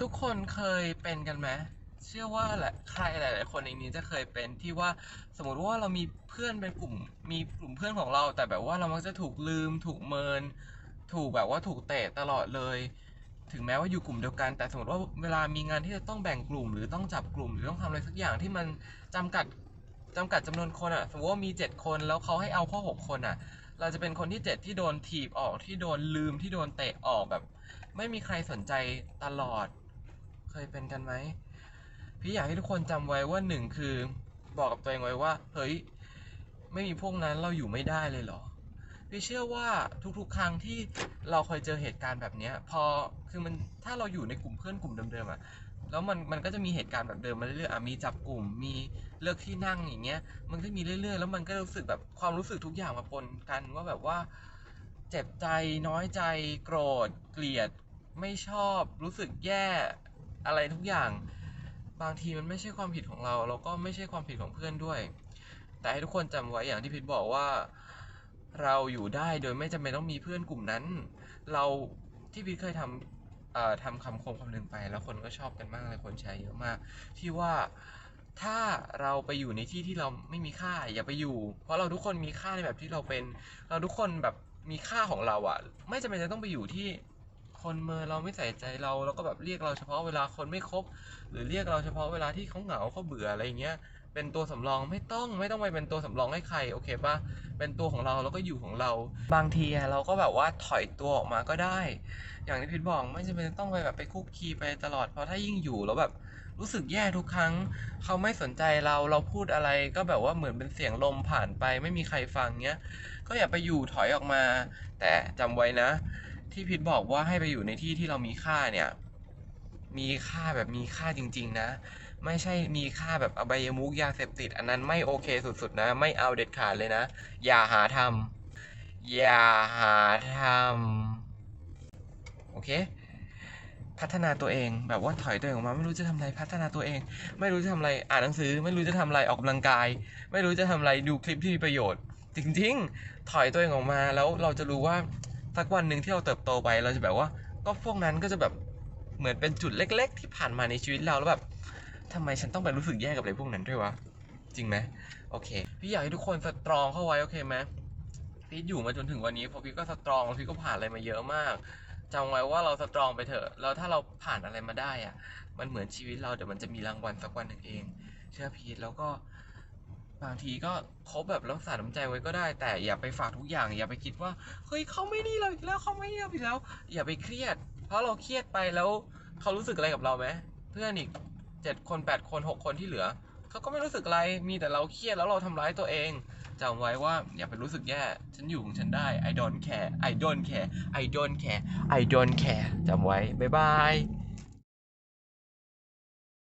ทุกคนเคยเป็นกันไหมเชื่อว่าแหละใครหลาย ๆ คนในนี้จะเคยเป็นที่ว่าสมมติว่าเรามีเพื่อนเป็นกลุ่ม มีกลุ่มเพื่อนของเรา แต่แบบว่าเรามักจะถูกลืม ถูกเมิน ถูกแบบว่าถูกเตะตลอดเลย ถึงแม้ว่าอยู่กลุ่มเดียวกัน แต่สมมติว่าเวลามีงานที่จะต้องแบ่งกลุ่ม หรือต้องจับกลุ่ม หรือต้องทำอะไรสักอย่างที่มันจำกัดจำกัดจำนวนคนอะ สมมติว่ามีเจ็ดคนแล้วเขาให้เอาแค่หกคนอะ เราจะเป็นคนที่เจ็ดที่โดนถีบออกที่โดนลืมที่โดนเตะออกแบบ ไม่มีใครสนใจตลอด เคยเป็นกันไหม พี่อยากให้ทุกคนจำไว้ว่าหนึ่งคือบอกกับตัวเองไว้ว่า เฮ้ย ไม่มีพวกนั้นเราอยู่ไม่ได้เลยเหรอ พี่เชื่อว่าทุกๆ ครั้งที่เราเคยเจอเหตุการณ์แบบเนี้ยพอคือมันถ้าเราอยู่ในกลุ่มเพื่อนกลุ่มเดิมๆอะแล้วมันมันก็จะมีเหตุการณ์แบบเดิมมาเรื่อยๆอะมีจับกลุ่มมีเลือกที่นั่งอย่างเงี้ย มันก็มีเรื่อย ๆ แล้วมันก็รู้สึกแบบความรู้สึกทุกอย่างมาปนกันว่าแบบว่า เจ็บใจน้อยใจโกรธ เกลียดไม่ชอบ รู้สึกแย่ อะไรทุกอย่าง บางทีมันไม่ใช่ความผิดของเราแล้วก็ไม่ใช่ความผิดของเพื่อนด้วย แต่ให้ทุกคนจำไว้อย่างที่พิทบอกว่า เราอยู่ได้โดยไม่จำเป็นต้องมีเพื่อนกลุ่มนั้น เราที่พิทเคยทำเอ่อทำคำคมคำหนึ่งไป แล้วคนก็ชอบกันมากเลยคนแชร์เยอะมาก ที่ว่าถ้าเราไปอยู่ในที่ที่เราไม่มีค่าอย่าไปอยู่ เพราะเราทุกคนมีค่าในแบบที่เราเป็น เราทุกคนแบบมีค่าของเราอะไม่จำเป็นจะต้องไปอยู่ที่ คนเมินเราไม่ใส่ใจเราแล้วก็แบบเรียกเราเฉพาะเวลาคนไม่ครบ หรือเรียกเราเฉพาะเวลาที่เขาเหงาเขาเบื่ออะไรเงี้ยเป็นตัวสำรองไม่ต้องไม่ต้องไปเป็นตัวสำรองให้ใครโอเคปะเป็นตัวของเราแล้วก็อยู่ของเรา บางทีเราก็แบบว่าถอยตัวออกมาก็ได้ อย่างที่พิทบอกไม่จำเป็นต้องไปแบบไปคุกคีไปตลอดเพราะถ้ายิ่งอยู่แล้วแบบรู้สึกแย่ทุกครั้ง เขาไม่สนใจเราเราพูดอะไรก็แบบว่าเหมือนเป็นเสียงลมผ่านไป ไม่มีใครฟังเงี้ยก็อย่าไปอยู่ถอยออกมา แต่จำไว้นะ ที่พิทบอกว่าให้ไปอยู่ในที่ที่เรามีค่าเนี่ย มีค่าแบบมีค่าจริง ๆ นะ ไม่ใช่มีค่าแบบอบายมุกยาเสพติด อันนั้นไม่โอเคสุดๆนะ ไม่เอาเด็ดขาดเลยนะ อย่าหาทำอย่าหาทำโอเคพัฒนาตัวเองแบบว่าถอยตัวเองออกมาไม่รู้จะทำอะไรพัฒนาตัวเอง ไม่รู้จะทำอะไรอ่านหนังสือ ไม่รู้จะทำอะไรออกกำลังกาย ไม่รู้จะทำอะไรดูคลิปที่มีประโยชน์ จริง ๆ ถอยตัวเองออกมาแล้วเราจะรู้ว่า สักวันหนึ่งที่เราเติบโตไปเราจะแบบว่า ก็พวกนั้นก็จะแบบเหมือนเป็นจุดเล็ก ๆ ที่ผ่านมาในชีวิตเราแล้วแบบทำไมฉันต้องไปรู้สึกแย่กับอะไรพวกนั้นด้วยวะจริงไหมโอเค พี่อยากให้ทุกคนสตรองเข้าไว้โอเคไหมพี่อยู่มาจนถึงวันนี้พราะพี่ก็สตรองพี่ก็ผ่านอะไรมาเยอะมากจำไว้ว่าเราสตรองไปเถอะแล้วถ้าเราผ่านอะไรมาได้อะมันเหมือนชีวิตเราเดี๋ยวมันจะมีรางวัลสักวันหนึ่งเอง เชื่อพีทแล้วก็ บางทีก็คบแบบรักษาน้ำใจไว้ก็ได้ แต่อย่าไปฝากทุกอย่าง อย่าไปคิดว่าเฮ้ยเขาไม่ดีเราอีกแล้วเขาไม่ดีเราอีกแล้ว อย่าไปเครียด เพราะเราเครียดไปแล้วเขารู้สึกอะไรกับเราไหมเพื่อนอีกเจ็ดคนแปดคนหกคนที่เหลือเขาก็ไม่รู้สึกอะไรมีแต่เราเครียดแล้วเราทำร้ายตัวเองจำไว้ว่าอย่าไปรู้สึกแย่ ฉันอยู่ของฉันได้ I don't care I don't care I don't care I don't care จำไว้บ๊ายบาย